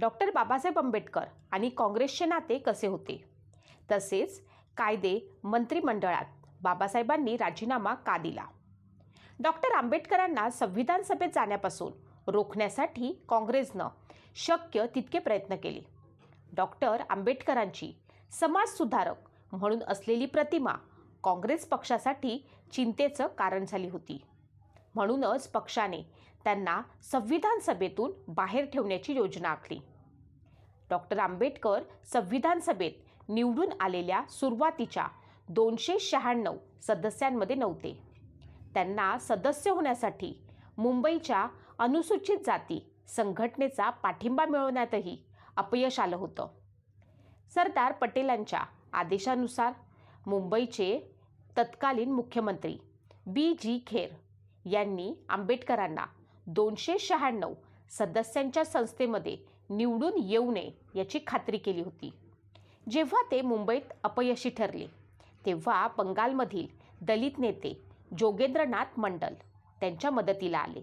Doctor Babasaheb Ambedkar आणि काँग्रेसचे नाते कसे होते? तसेच कायदे मंत्रिमंडळात बाबासाहेबांनी राजीनामा का दिला? डॉक्टर आंबेडकरांना संविधान सभेत जाण्यापासून रोखण्यासाठी काँग्रेसनं शक्य तितके प्रयत्न केले. डॉक्टर आंबेडकरांची समाजसुधारक म्हणून असलेली प्रतिमा काँग्रेस पक्षासाठी चिंतेचं कारण झाली होती. म्हणूनच पक्षाने त्यांना संविधान सभेतून बाहेर ठेवण्याची योजना आखली. डॉक्टर आंबेडकर संविधान सभेत निवडून आलेल्या सुरुवातीच्या दोनशे शहाण्णव सदस्यांमध्ये नव्हते. त्यांना सदस्य होण्यासाठी मुंबईच्या अनुसूचित जाती संघटनेचा पाठिंबा मिळवण्यातही अपयश आलं होतं. सरदार पटेलांच्या आदेशानुसार मुंबईचे तत्कालीन मुख्यमंत्री बी जी खेर यांनी आंबेडकरांना दोनशे शहाण्णव सदस्यांच्या संस्थेमध्ये निवडून येऊ नये याची खात्री केली होती. जेव्हा ते मुंबईत अपयशी ठरले तेव्हा बंगालमधील दलित नेते जोगेंद्रनाथ मंडल त्यांच्या मदतीला आले.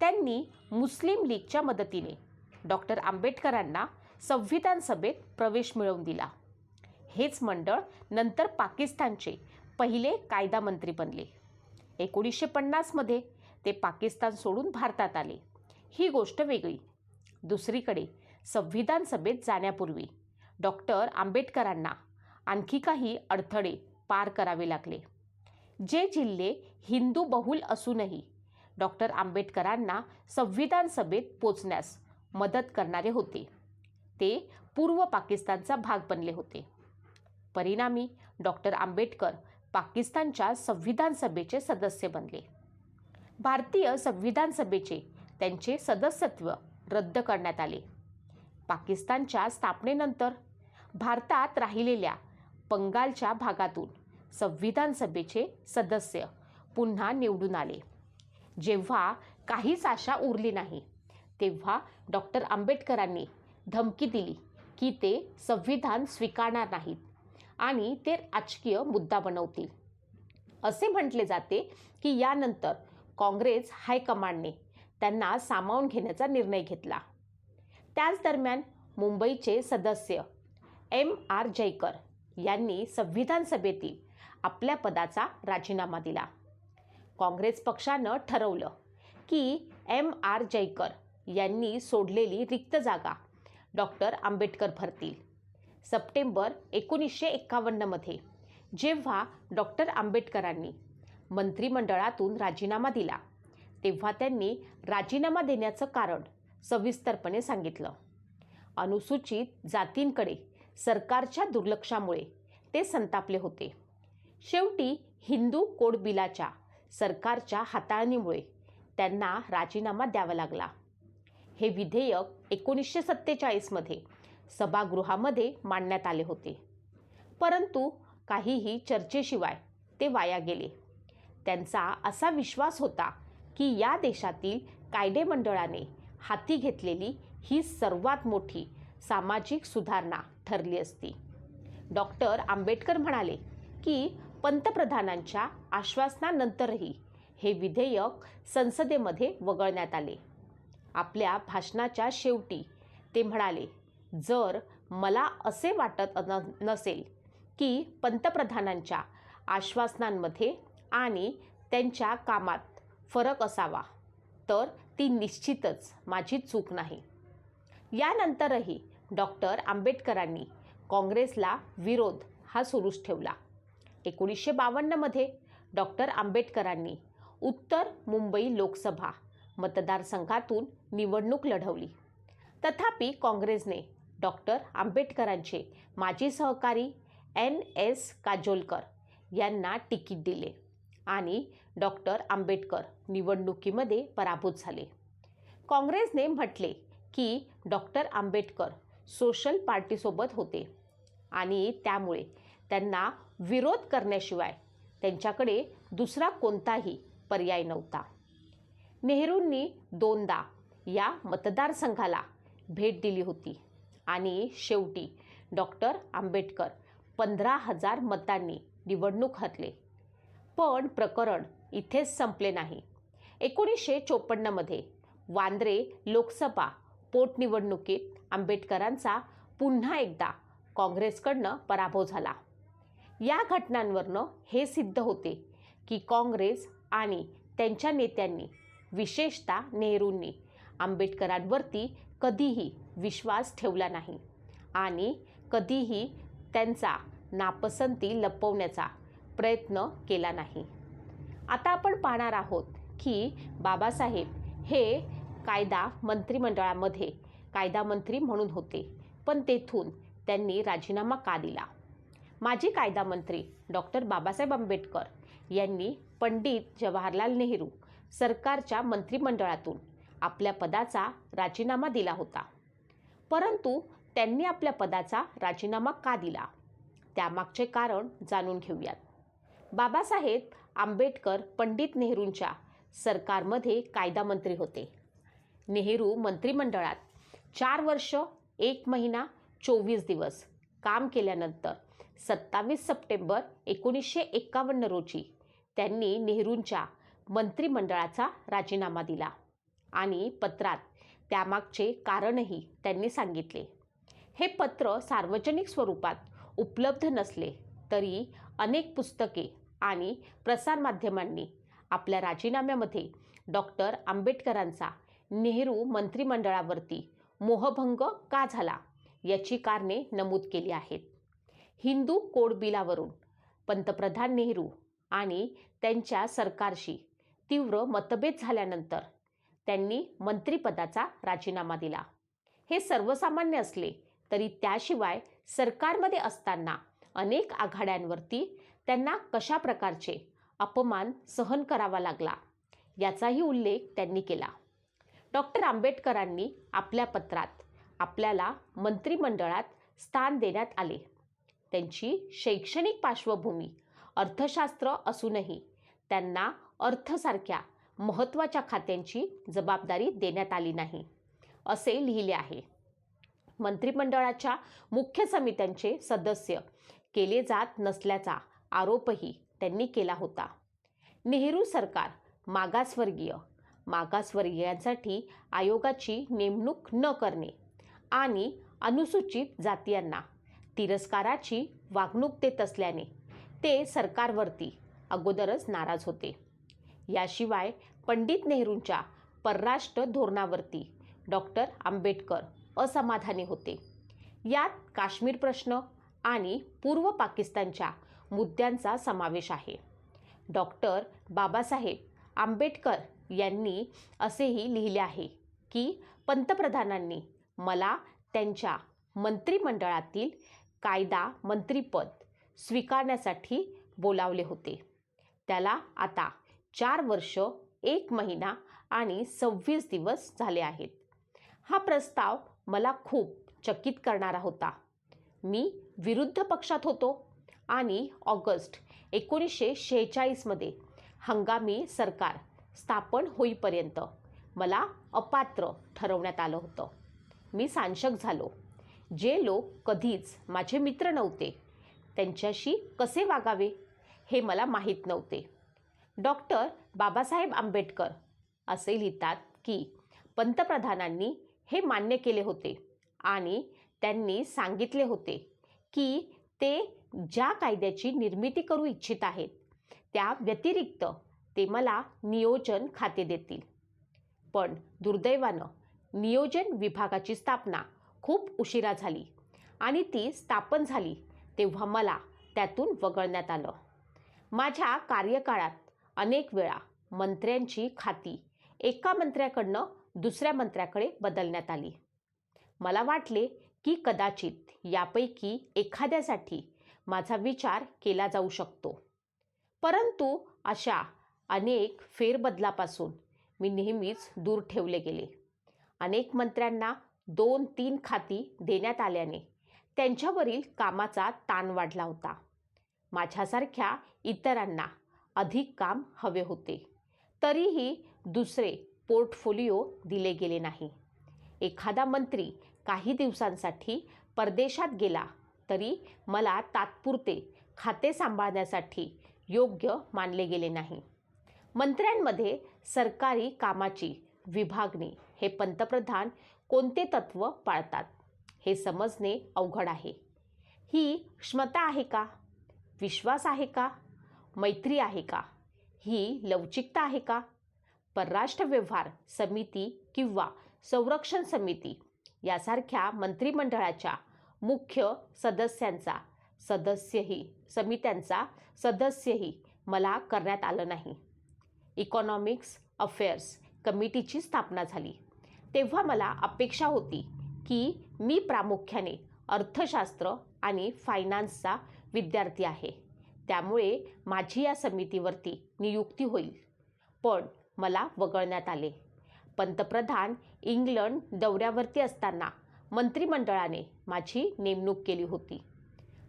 त्यांनी मुस्लिम लीगच्या मदतीने डॉक्टर आंबेडकरांना संविधान सभेत प्रवेश मिळवून दिला. हेच मंडळ नंतर पाकिस्तानचे पहिले कायदा मंत्री बनले. एकोणीसशे पन्नासमध्ये ते पाकिस्तान सोडून भारतात आले. ही गोष्ट वेगळी. दुसरीकडे संविधान सभेत जाण्यापूर्वी डॉक्टर आंबेडकरांना आणखी काही अडथळे पार करावे लागले. जे जिल्हे हिंदू बहुल असूनही डॉक्टर आंबेडकरांना संविधान सभेत पोचण्यास मदत करणारे होते. ते पूर्व पाकिस्तानचा भाग बनले होते. परिणामी डॉक्टर आंबेडकर पाकिस्तानच्या संविधान सभेचे सदस्य बनले. भारतीय संविधान सभेचे त्यांचे सदस्यत्व रद्द करण्यात आले. पाकिस्तानच्या स्थापनेनंतर भारतात राहिलेल्या बंगालच्या भागातून संविधान सभेचे सदस्य पुन्हा निवडून आले. जेव्हा काहीच आशा उरली नाही तेव्हा डॉक्टर आंबेडकरांनी धमकी दिली की ते संविधान स्वीकारणार नाहीत आणि ते राजकीय मुद्दा बनवतील. असे म्हटले जाते की यानंतर काँग्रेस हायकमांडने त्यांना सामावून घेण्याचा निर्णय घेतला. त्याच दरम्यान मुंबईचे सदस्य एम आर जयकर यांनी संविधान सभेतील आपल्या पदाचा राजीनामा दिला. काँग्रेस पक्षानं ठरवलं की एम आर जयकर यांनी सोडलेली रिक्त जागा डॉक्टर आंबेडकर भरतील. सप्टेंबर एकोणीसशे एक्कावन्नमध्ये जेव्हा डॉक्टर आंबेडकरांनी मंत्रिमंडळातून राजीनामा दिला तेव्हा त्यांनी राजीनामा देण्याचं कारण सविस्तरपणे सांगितलं. अनुसूचित जातींकडे सरकारच्या दुर्लक्षामुळे ते संतापले होते. शेवटी हिंदू कोड बिलाच्या सरकारच्या हाताळणीमुळे त्यांना राजीनामा द्यावा लागला. हे विधेयक एकोणीसशे सत्तेचाळीसमध्ये सभागृहामध्ये मांडण्यात आले होते. परंतु काहीही चर्चेशिवाय ते वाया गेले. त्यांचा असा विश्वास होता की या देशातील कायदेमंडळाने हाती घेतलेली ही सर्वात मोठी सामाजिक सुधारणा ठरली असती. डॉक्टर आंबेडकर म्हणाले की पंतप्रधानांच्या आश्वासनानंतरही हे विधेयक संसदेमध्ये वगळण्यात आले. आपल्या भाषणाच्या शेवटी ते म्हणाले जर मला असे वाटत न नसेल की पंतप्रधानांच्या आश्वासनांमध्ये आणि त्यांच्या कामात फरक असावा. तर ती निश्चितच माझी चूक नाही. यानंतरही डॉक्टर आंबेडकरांनी काँग्रेसला विरोध हा सुरूच ठेवला. एकोणीसशे बावन्नमध्ये डॉक्टर आंबेडकरांनी उत्तर मुंबई लोकसभा मतदारसंघातून निवडणूक लढवली. तथापि काँग्रेसने डॉक्टर आंबेडकरांचे माजी सहकारी एन एस काजोलकर यांना तिकीट दिले. आणि डॉक्टर आंबेडकर निवडणुकीमध्ये पराभूत झाले. काँग्रेसने म्हटले की डॉक्टर आंबेडकर सोशल पार्टीसोबत होते आणि त्यामुळे त्यांना विरोध करण्याशिवाय त्यांच्याकडे दुसरा कोणताही पर्याय नव्हता. नेहरूंनी दोनदा या मतदारसंघाला भेट दिली होती आणि शेवटी डॉक्टर आंबेडकर पंधरा हजार मतांनी निवडणूक हरले. पण प्रकरण इथेच संपले नाही. एकोणीसशे चोपन्नमध्ये वांद्रे लोकसभा पोटनिवडणुकीत आंबेडकरांचा पुन्हा एकदा काँग्रेसकडनं पराभव झाला. या घटनांवरनं हे सिद्ध होते की काँग्रेस आणि त्यांच्या नेत्यांनी विशेषतः नेहरूंनी आंबेडकरांवरती कधीही विश्वास ठेवला नाही आणि कधीही त्यांचा नापसंती लपवण्याचा प्रयत्न केला नाही. आता आपण पाहणार आहोत की बाबासाहेब हे कायदा मंत्रिमंडळामध्ये कायदा मंत्री म्हणून होते पण तेथून त्यांनी राजीनामा का दिला? माजी कायदा मंत्री डॉक्टर बाबासाहेब आंबेडकर यांनी पंडित जवाहरलाल नेहरू सरकारच्या मंत्रिमंडळातून आपल्या पदाचा राजीनामा दिला होता. परंतु त्यांनी आपल्या पदाचा राजीनामा का दिला? त्यामागचे कारण जाणून घेऊयात. बाबासाहेब आंबेडकर पंडित नेहरूंच्या सरकारमध्ये कायदा मंत्री होते. नेहरू मंत्रिमंडळात चार वर्ष एक महिना चोवीस दिवस काम केल्यानंतर सत्तावीस सप्टेंबर एकोणीसशे एक्कावन्न रोजी त्यांनी नेहरूंच्या मंत्रिमंडळाचा राजीनामा दिला आणि पत्रात त्यामागचे कारणही त्यांनी सांगितले. हे पत्र सार्वजनिक स्वरूपात उपलब्ध नसले तरी अनेक पुस्तके आणि प्रसारमाध्यमांनी आपल्या राजीनाम्यामध्ये डॉक्टर आंबेडकरांचा नेहरू मंत्रिमंडळावरती मोहभंग का झाला याची कारणे नमूद केली आहेत. हिंदू कोड बिलावरून पंतप्रधान नेहरू आणि त्यांच्या सरकारशी तीव्र मतभेद झाल्यानंतर त्यांनी मंत्रिपदाचा राजीनामा दिला. हे सर्वसामान्य असले तरी त्याशिवाय सरकारमध्ये असताना अनेक आघाड्यांवरती त्यांना कशा प्रकारचे अपमान सहन करावा लागला? याचाही उल्लेख त्यांनी केला. डॉक्टर आंबेडकरांनी आपल्या पत्रात आपल्याला मंत्रिमंडळात स्थान देण्यात आले. त्यांची शैक्षणिक पार्श्वभूमी अर्थशास्त्र असूनही त्यांना अर्थसारख्या महत्त्वाच्या खात्यांची जबाबदारी देण्यात आली नाही असे लिहिले आहे. मंत्रिमंडळाच्या मुख्य समित्यांचे सदस्य केले जात नसल्याचा आरोपही त्यांनी केला होता. नेहरू सरकार मागासवर्गीय मागासवर्गीयांसाठी आयोगाची नेमणूक न करणे आणि अनुसूचित जातीयांना तिरस्काराची वागणूक देत असल्याने ते सरकारवरती अगोदरच नाराज होते. याशिवाय पंडित नेहरूंच्या परराष्ट्र धोरणावरती डॉक्टर आंबेडकर असमाधानी होते. यात काश्मीर प्रश्न आणि पूर्व पाकिस्तानच्या मुद्द्यांचा समावेश आहे. डॉक्टर बाबासाहेब आंबेडकर यांनी असेही लिहिले आहे की पंतप्रधानांनी मला त्यांच्या मंत्रिमंडळातील कायदा मंत्रीपद स्वीकारण्यासाठी बोलावले होते. त्याला आता चार वर्ष एक महिना आणि सव्वीस दिवस झाले आहेत. हा प्रस्ताव मला खूप चकित करणारा होता. मी विरुद्ध पक्षात होतो. आणि ऑगस्ट एकोणीसशे शेहेचाळीसमध्ये हंगामी सरकार स्थापन होईपर्यंत मला अपात्र ठरवण्यात आलं होतं. मी सांशक झालो. जे लोक कधीच माझे मित्र नव्हते त्यांच्याशी कसे वागावे हे मला माहीत नव्हते. डॉक्टर बाबासाहेब आंबेडकर असे लिहितात की पंतप्रधानांनी हे मान्य केले होते आणि त्यांनी सांगितले होते की ते ज्या कायद्याची निर्मिती करू इच्छित आहेत त्या व्यतिरिक्त ते मला नियोजन खाते देतील. पण दुर्दैवानं नियोजन विभागाची स्थापना खूप उशिरा झाली आणि ती स्थापन झाली तेव्हा मला त्यातून वगळण्यात आलं. माझ्या कार्यकाळात अनेक वेळा मंत्र्यांची खाती एका मंत्र्याकडनं दुसऱ्या मंत्र्याकडे बदलण्यात आली. मला वाटले की कदाचित यापैकी एखाद्यासाठी माझा विचार केला जाऊ शकतो. परंतु अशा अनेक फेरबदलापासून मी नेहमीच दूर ठेवले गेले. अनेक मंत्र्यांना दोन तीन खाती देण्यात आल्याने त्यांच्यावरील कामाचा ताण वाढला होता. माझ्यासारख्या इतरांना अधिक काम हवे होते. तरीही दुसरे पोर्टफोलिओ दिले गेले नाही. एखादा मंत्री काही दिवसांसाठी परदेशात गेला तरी मला तात्पुरते खाते सांभाळण्यासाठी योग्य मानले गेले नाही. मंत्र्यांमध्ये सरकारी कामाची विभागणी हे पंतप्रधान कोणते तत्व पाळतात हे समजणे अवघड आहे. ही क्षमता आहे का? विश्वास आहे का? मैत्री आहे का? ही लवचिकता आहे का? परराष्ट्र व्यवहार समिती किंवा संरक्षण समिती यासारख्या मंत्रिमंडळाच्या मुख्य सदस्यांचा सदस्यही समित्यांचा सदस्यही मला करण्यात आलं नाही. इकॉनॉमिक्स अफेअर्स कमिटीची स्थापना झाली. तेव्हा मला अपेक्षा होती की मी प्रामुख्याने अर्थशास्त्र आणि फायनान्सचा विद्यार्थी आहे. त्यामुळे माझी या समितीवरती नियुक्ती होईल. पण मला वगळण्यात आले. पंतप्रधान इंग्लंड दौऱ्यावरती असताना मंत्रिमंडळाने माझी नेमणूक केली होती.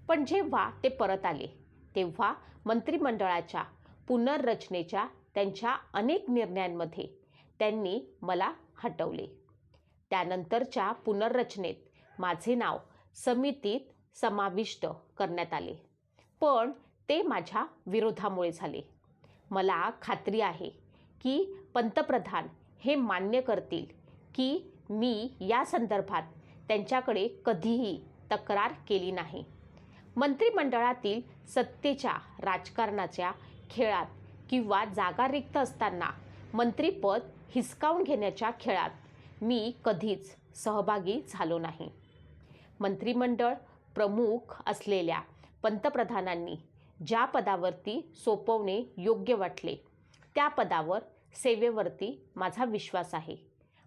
पण जेव्हा ते परत आले तेव्हा मंत्रिमंडळाच्या पुनर्रचनेच्या त्यांच्या अनेक निर्णयांमध्ये त्यांनी मला हटवले. त्यानंतरच्या पुनर्रचनेत माझे नाव समितीत समाविष्ट करण्यात आले. पण ते माझ्या विरोधामुळे झाले. मला खात्री आहे की पंतप्रधान हे मान्य करतील की मी या संदर्भात त्यांच्याकडे कधीही तक्रार केली नाही. मंत्रिमंडळातील सत्तेच्या राजकारणाच्या खेळात किंवा जागा रिक्त असताना मंत्रिपद हिसकावून घेण्याच्या खेळात मी कधीच सहभागी झालो नाही. मंत्रिमंडळ प्रमुख असलेल्या पंतप्रधानांनी ज्या पदावरती सोपवणे योग्य वाटले त्या पदावर सेवेवरती माझा विश्वास आहे.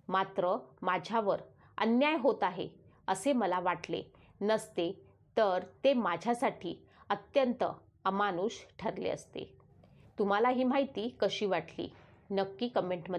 मात्र माझ्यावर अन्याय होत आहे असे मला वाटले. नसते तर ते माझ्यासाठी अत्यंत अमानुष ठरले असते. तुम्हाला ही माहिती कशी वाटली? नक्की कमेंटमध्ये